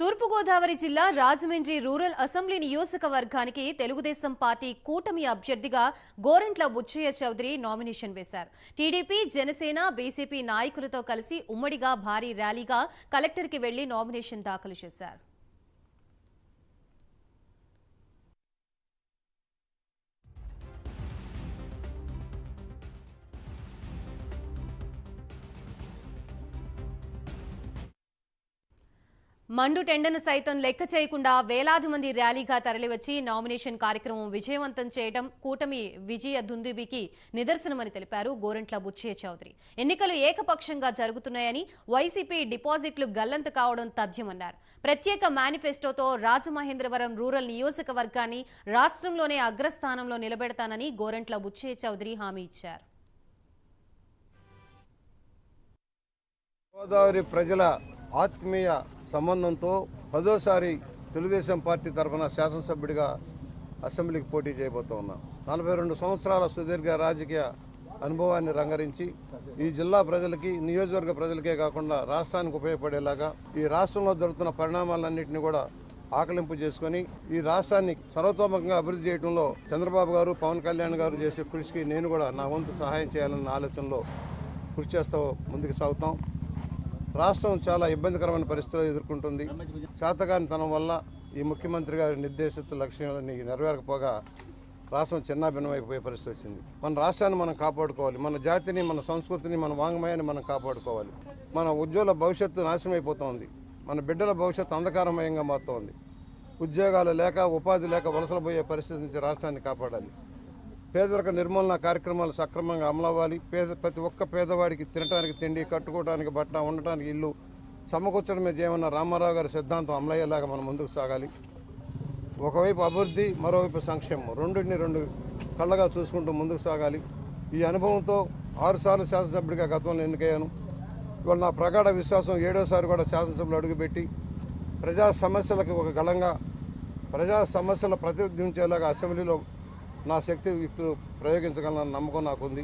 తూర్పుగోదావరి జిల్లా Rajahmundry rural assembly నియోజకవర్గానికి Telugu Desam party కూటమి అభ్యర్థిగా గోరంట్ల బుచ్చయ్య చౌదరి నామినేషన్ వేశారు. టీడీపీ జనసేన బీజేపీ నాయకులతో కలిసి ఉమ్మడిగా భారీ ర్యాలీగా కలెక్టర్కి వెళ్ళి నామినేషన్ దాఖలు చేశారు. మండు టెండను సైతం లెక్క చేయకుండా వేలాది మంది ర్యాలీగా తరలివచ్చి నామినేషన్ కార్యక్రమం విజయవంతం చేయడం కూటమి విజయ దుందుబికి నిదర్శనమని తెలిపారు గోరంట్ల బుచ్చయ్య చౌదరి. ఎన్నికలు ఏకపక్షంగా జరుగుతున్నాయని వైసీపీ డిపాజిట్లు గల్లంత కావడం తథ్యమన్నారు. ప్రత్యేక మేనిఫెస్టోతో రాజమహేంద్రవరం రూరల్ నియోజకవర్గాన్ని రాష్ట్రంలోనే అగ్రస్థానంలో నిలబెడతానని గోరంట్ల బుచ్చయ్య చౌదరి హామీ ఇచ్చారు. గోదావరి ప్రజల ఆత్మీయ సంబంధంతో పదోసారి తెలుగుదేశం పార్టీ తరఫున శాసనసభ్యుడిగా అసెంబ్లీకి పోటీ చేయబోతూ ఉన్నాం. నలభై రెండు సంవత్సరాల సుదీర్ఘ రాజకీయ అనుభవాన్ని రంగరించి ఈ జిల్లా ప్రజలకి నియోజకవర్గ ప్రజలకే కాకుండా రాష్ట్రానికి ఉపయోగపడేలాగా ఈ రాష్ట్రంలో జరుగుతున్న పరిణామాలన్నింటినీ కూడా ఆకలింపు చేసుకొని ఈ రాష్ట్రాన్ని సర్వతోముఖంగా అభివృద్ధి చేయడంలో చంద్రబాబు గారు పవన్ కళ్యాణ్ గారు చేసే కృషికి నేను కూడా నా వంతు సహాయం చేయాలన్న ఆలోచనలో కృషి చేస్తూ ముందుకు సాగుతాం. రాష్ట్రం చాలా ఇబ్బందికరమైన పరిస్థితులు ఎదుర్కొంటుంది. చేతగానితనం వల్ల ఈ ముఖ్యమంత్రి గారి నిర్దేశిత లక్ష్యాలని నెరవేరకపోగా రాష్ట్రం చిన్నాభిన్నమైపోయే పరిస్థితి వచ్చింది. మన రాష్ట్రాన్ని మనం కాపాడుకోవాలి. మన జాతిని మన సంస్కృతిని మన వాంగ్మయాన్ని మనం కాపాడుకోవాలి. మన ఉజ్వల భవిష్యత్తు నాశనం అయిపోతోంది మన బిడ్డల భవిష్యత్తు అంధకారమయంగా మారుతోంది. ఉద్యోగాలు లేక ఉపాధి లేక వలసలు పోయే పరిస్థితి నుంచి రాష్ట్రాన్ని కాపాడాలి. పేదరిక నిర్మూలన కార్యక్రమాలు సక్రమంగా అమలవ్వాలి. పేద ప్రతి ఒక్క పేదవాడికి తినడానికి తిండి కట్టుకోవడానికి బట్ట ఉండటానికి ఇల్లు సమకూర్చడమే చేయమన్న రామారావు గారి సిద్ధాంతం అమలయ్యేలాగా మనం ముందుకు సాగాలి. ఒకవైపు అభివృద్ధి మరోవైపు సంక్షేమం. రెండింటిని రెండు కళ్ళగా చూసుకుంటూ ముందుకు సాగాలి. ఈ అనుభవంతో ఆరుసార్లు శాసనసభ్యుడిగా గతంలో ఎన్నికయ్యాను. ఇవాళ నా ప్రగాఢ విశ్వాసం ఏడోసారి కూడా శాసనసభలో అడుగుపెట్టి ప్రజా సమస్యలకు ఒక గళంగా ప్రజా సమస్యలు ప్రతినిధించేలాగా అసెంబ్లీలో నా శక్తి ఇప్పుడు ప్రయోగించగలనన్న నమ్మకం నాకుంది.